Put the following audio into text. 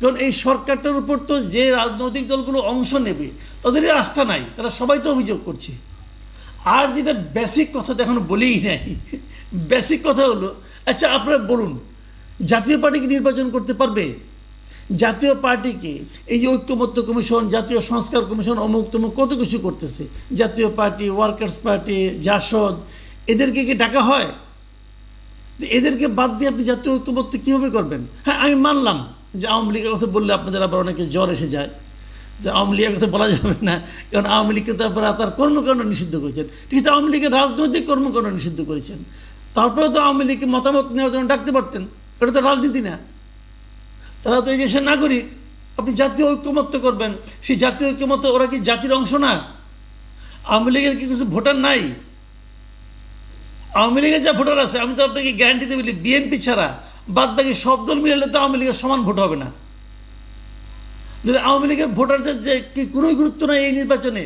কারণ এই সরকারটার উপর তো যে রাজনৈতিক দলগুলো অংশ নেবে, তাদেরই আস্থা নাই, তারা সবাই তো অভিযোগ করছে। আর যেটা বেসিক কথা তো এখন বলেই নাই। বেসিক কথা হলো আচ্ছা আপনারা বলুন, জাতীয় পার্টি কি নির্বাচন করতে পারবে? জাতীয় পার্টিকে, এই যে ঐক্যমত্য কমিশন, জাতীয় সংস্কার কমিশন, অমুক তমুক কত কিছু করতেছে? জাতীয় পার্টি ওয়ার্কার্স পার্টি জাসদ, এদেরকে কি ডাকা হয়? এদেরকে বাদ দিয়ে আপনি জাতীয় ঐক্যমত্য কীভাবে করবেন? হ্যাঁ আমি মানলাম। যে আওয়ামী লীগের কথা বললে আপনাদের আবার অনেকে জ্বর এসে যায়। যে আওয়ামী লীগের কথা বলা যাবে না, কারণ আওয়ামী লীগকে তো আপনারা তার কর্মকাণ্ড নিষিদ্ধ করেছেন। ঠিক আছে, আওয়ামী লীগের রাজনৈতিক কর্মকাণ্ড নিষিদ্ধ করেছেন। তারপরে তো আওয়ামী লীগকে মতামত নেওয়ার জন্য ডাকতে পারতেন। এটা তো রাজনীতি না। তারা তো এই দেশের নাগরিক। আপনি জাতীয় ঐক্যমত্য করবেন। সেই জাতীয় ঐক্যমত্য ওরা কি জাতির অংশ না? আওয়ামী লীগের কি কিছু ভোটার নাই? আওয়ামী লীগের যা ভোটার আছে, আমি তো আপনাকে গ্যারান্টি দিয়ে বলি বিএনপি ছাড়া বাদ বাকি সব দল মিলালে তো আওয়ামী লীগের সমান ভোট হবে না। আওয়ামী লীগের ভোটারদের যে কি কোনোই গুরুত্ব নাই এই নির্বাচনে